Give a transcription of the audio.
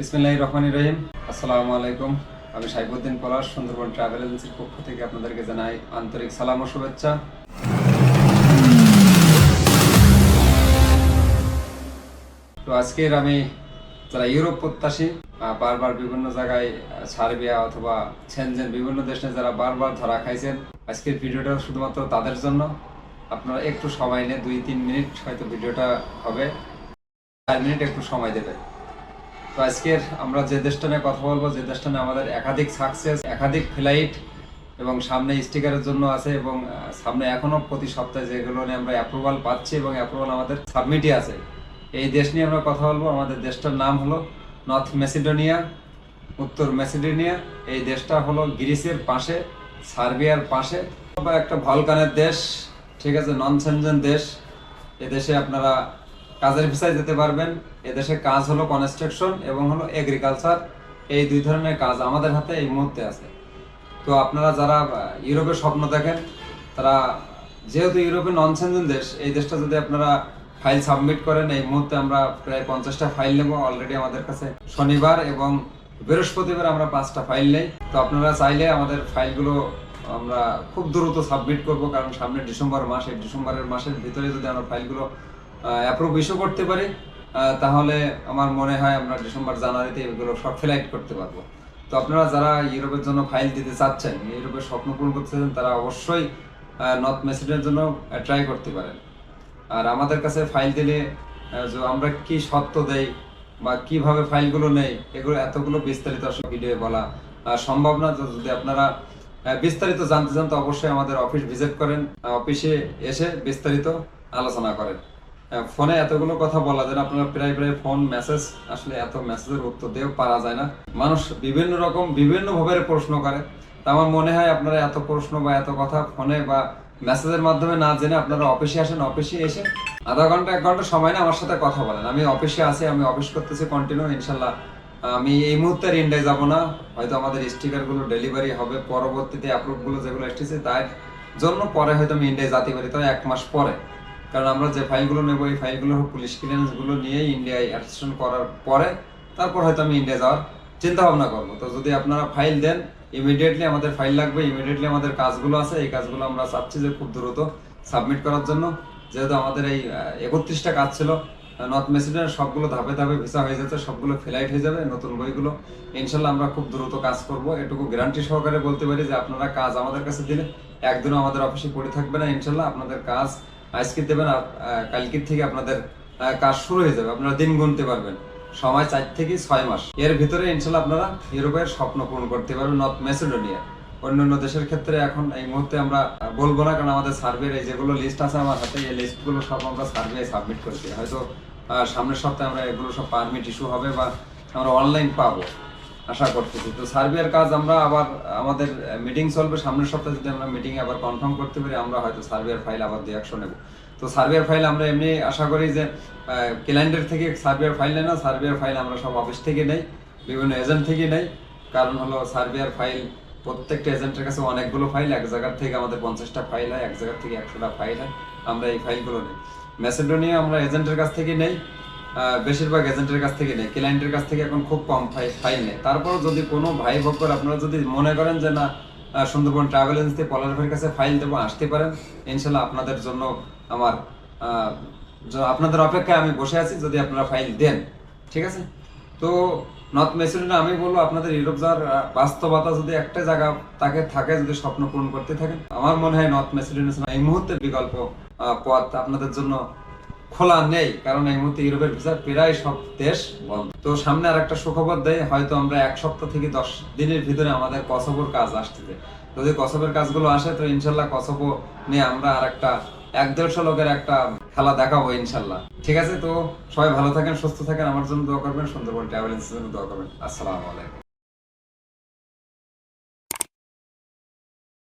বিসমিল্লাহ রহমান রহিম। আসসালামু আলাইকুম। আমি সাইবুদ্দিন পলাশ, সুন্দরবন ট্রাভেল এজেন্সির পক্ষ থেকে আপনাদেরকে জানাই আন্তরিক সালাম ও শুভেচ্ছা। তো আজকের আমি যারা ইউরোপ প্রত্যাশী বারবার বিভিন্ন জায়গায় সার্বিয়া অথবা সেনজেন বিভিন্ন দেশে যারা বারবার ধরা খাইছেন, আজকের ভিডিওটা শুধুমাত্র তাদের জন্য। আপনারা একটু সময় নিয়ে দুই তিন মিনিট হয়তো ভিডিওটা হবে। চার মিনিট একটু সময় দেবে তো আজকের আমরা যে দেশটা নিয়ে কথা বলব, যে দেশটা নিয়ে আমাদের একাধিক সাকসেস একাধিক ফ্লাইট এবং সামনে স্টিকারের জন্য আছে এবং সামনে এখনও প্রতি সপ্তাহে যেগুলো নিয়ে আমরা অ্যাপ্রুভাল পাচ্ছি এবং অ্যাপ্রুভাল আমাদের সাবমিটই আছে। এই দেশ নিয়ে আমরা কথা বলব। আমাদের দেশটার নাম হলো নর্থ মেসিডোনিয়া উত্তর মেসিডোনিয়া এই দেশটা হলো গ্রিসের পাশে, সার্বিয়ার পাশে। একটা ভলকানের দেশ, ঠিক আছে নন সেনজেন দেশ এদেশে আপনারা কাজের ভিসায় যেতে পারবেন। এদেশে কাজ হলো কনস্ট্রাকশন এবং হলো এগ্রিকালচার এই দুই ধরনের কাজ আমাদের হাতে এই মুহূর্তে আছে। তো আপনারা যারা আহ, ইউরোপের স্বপ্ন দেখেন তারা যেহেতু ইউরোপের নন সেনজেন দেশ এই দেশটা যদি আপনারা ফাইল সাবমিট করেন এই মুহূর্তে আমরা প্রায় পঞ্চাশটা ফাইল নেব অলরেডি আমাদের কাছে। শনিবার এবং বৃহস্পতিবার আমরা পাঁচটা ফাইল নেই। তো আপনারা চাইলে আমাদের ফাইলগুলো আমরা খুব দ্রুত সাবমিট করব কারণ সামনে ডিসেম্বর মাস এই ডিসেম্বরের মাসের ভিতরে যদি আমরা ফাইলগুলো অ্যাপ্রুভ ইস্যু করতে পারি। তাহলে আমার মনে হয় আমরা ডিসেম্বর, জানুয়ারিতে এগুলো ফ্লাইট করতে পারব। তো আপনারা যারা ইউরোপের জন্য ফাইল দিতে চাচ্ছেন, ইউরোপের স্বপ্ন পূরণ করতে চাচ্ছেন, তারা অবশ্যই নর্থ মেসিডের জন্য ট্রাই করতে পারেন। আর আমাদের কাছে ফাইল দিলে আমরা কি সত্য দেই বা কীভাবে ফাইলগুলো নেই, এগুলো এতগুলো বিস্তারিত আসলে ভিডিও বলা সম্ভব না। যদি আপনারা বিস্তারিত জানতে চান, তো অবশ্যই আমাদের অফিস ভিজিট করেন। অফিসে এসে বিস্তারিত আলোচনা করেন। ফোনে এতগুলো কথা বলা যায় না, আপনারা প্রায় প্রায় ফোন মেসেজ আসলে এত মেসেজের উত্তর দিয়েও পারা যায় না। মানুষ বিভিন্ন রকম, বিভিন্ন ভাবে প্রশ্ন করে। তা আমার মনে হয় আপনারা এত প্রশ্ন বা এত কথা ফোনে বা মেসেজের মাধ্যমে না জেনে আপনারা অফিসে আসেন, অফিসে এসে আধা ঘণ্টা, এক ঘণ্টা সময় না আমার সাথে কথা বলেন। আমি অফিসে আছি, আমি অফিস করতেছি কন্টিনিউ ইনশাল্লাহ আমি এই মুহূর্তে ইন্ডিয়ায় যাব না। হয়তো আমাদের স্টিকারগুলো ডেলিভারি হবে, পরবর্তীতে অ্যাপ্রুভগুলো যেগুলো এসেছে, তার জন্য পরে হয়তো আমি ইন্ডিয়ায় যেতে পারি তবে এক মাস পরে। কারণ আমরা যে ফাইলগুলো নেব, এই ফাইলগুলো পুলিশ ক্লিয়ারেন্সগুলো নিয়ে ইন্ডিয়ায় অ্যাটেস্টেশন করার পরে তারপর হয়তো আমি ইন্ডিয়া যাওয়ার চিন্তা ভাবনা করব। তো যদি আপনারা ফাইল দেন ইমিডিয়েটলি আমাদের ফাইল লাগবে ইমিডিয়েটলি আমাদের কাজগুলো আছে, এই কাজগুলো আমরা চাচ্ছি যে খুব দ্রুত সাবমিট করার জন্য। যেহেতু আমাদের এই একত্রিশটা কাজ ছিল নর্থ মেসিডের সবগুলো ধাপে ধাপে ভিসা হয়ে যাচ্ছে সবগুলো ফ্লাইট হয়ে যাবে, নতুন বইগুলো। ইনশাল্লাহ আমরা খুব দ্রুত কাজ করব। এটুকু গ্যারান্টি সহকারে বলতে পারি যে আপনারা কাজ আমাদের কাছে দিলে, একদিনও আমাদের অফিসে পড়ে থাকবে না। ইনশাল্লাহ আপনাদের কাজ আজকে দেবেন কালকের থেকে আপনাদের কাজ শুরু হয়ে যাবে। আপনারা দিন গুনতে পারবেন। সময় চার থেকে ছয় মাস। এর ভিতরে ইনশাল্লাহ আপনারা ইউরোপের স্বপ্ন পূরণ করতে পারবেন, নর্থ মেসিডোনিয়া। অন্যান্য দেশের ক্ষেত্রে এখন এই মুহূর্তে আমরা বলব না, কারণ আমাদের সার্ভের এই যেগুলো লিস্ট আছে আমার হাতে, এই লিস্টগুলো সব আমরা সার্ভে সাবমিট করেছি। হয়তো সামনের সপ্তাহে আমরা এগুলো সব পারমিট ইস্যু হবে বা আমরা অনলাইন পাবো। আশা করতেছি। তো সার্বিয়ার কাজ আমরা আবার, আমাদের মিটিং চলবে সামনের সপ্তাহে, যদি আমরা মিটিং আবার কনফার্ম করতে পারি, আমরা হয়তো সার্বিয়ার ফাইল আবার দুই একশো নেব। তো সার্বিয়ার ফাইল আমরা এমনি আশা করি যে ক্লায়েন্টের থেকে সার্বিয়ার ফাইল নেই না, সার্বিয়ার ফাইল আমরা সব অফিস থেকে নেই, বিভিন্ন এজেন্ট থেকে নেই। কারণ হলো সার্বিয়ার ফাইল প্রত্যেকটা এজেন্টের কাছে অনেকগুলো ফাইল এক জায়গার থেকে আমাদের পঞ্চাশটা ফাইল হয়, এক জায়গার থেকে একশোটা ফাইল হয়, আমরা এই ফাইলগুলো নেই। ম্যাসেডোনিয়া আমরা এজেন্টের কাছ থেকে নেই বেশিরভাগ এজেন্টের কাছ থেকে নেই ক্লায়েন্টের কাছ থেকে এখন খুব কম ফাইল নেই তারপরও যদি কোনো ভাই ভক্তর আপনারা যদি মনে করেন যে না সুন্দরবন ট্রাভেল এজেন্সি ভাইয়ের কাছে ফাইল দেবো, আসতে পারেন। ইনশাল্লাহ আপনাদের জন্য আমার আপনাদের অপেক্ষায় আমি বসে আছি, যদি আপনারা ফাইল দেন। ঠিক আছে? তো নর্থ মেসিডোনিয়া আমি বলব আপনাদের ইউরোপ যাওয়ার বাস্তবতা যদি একটা জায়গা তাকে থাকে, যদি স্বপ্ন পূরণ করতে থাকেন, আমার মনে হয় নর্থ মেসিডোনিয়া এই মুহূর্তে বিকল্প পথ আপনাদের জন্য খোলা নেই, কারণ এই মুহূর্তে ইউরোপের ভিসা প্রায় সব দেশ বন্ধ। তো সামনে আর একটা সুখবর দেয় হয়তো আমরা এক সপ্তাহ থেকে দশ দিনের ভিতরে আমাদের কসবোর কাজ আসতেছে। যদি কসবের কাজগুলো আসে, তো ইনশাল্লাহ কসবো নিয়ে আমরা আর একটা এক দেড়শো লোকের একটা খেলা দেখাবো ইনশাল্লাহ। ঠিক আছে, তো সবাই ভালো থাকেন, সুস্থ থাকেন, আমার জন্য দোয়া করবেন, সুন্দরবন ট্রাভেল এজেন্সির জন্য দোয়া করবেন। আসসালামু আলাইকুম।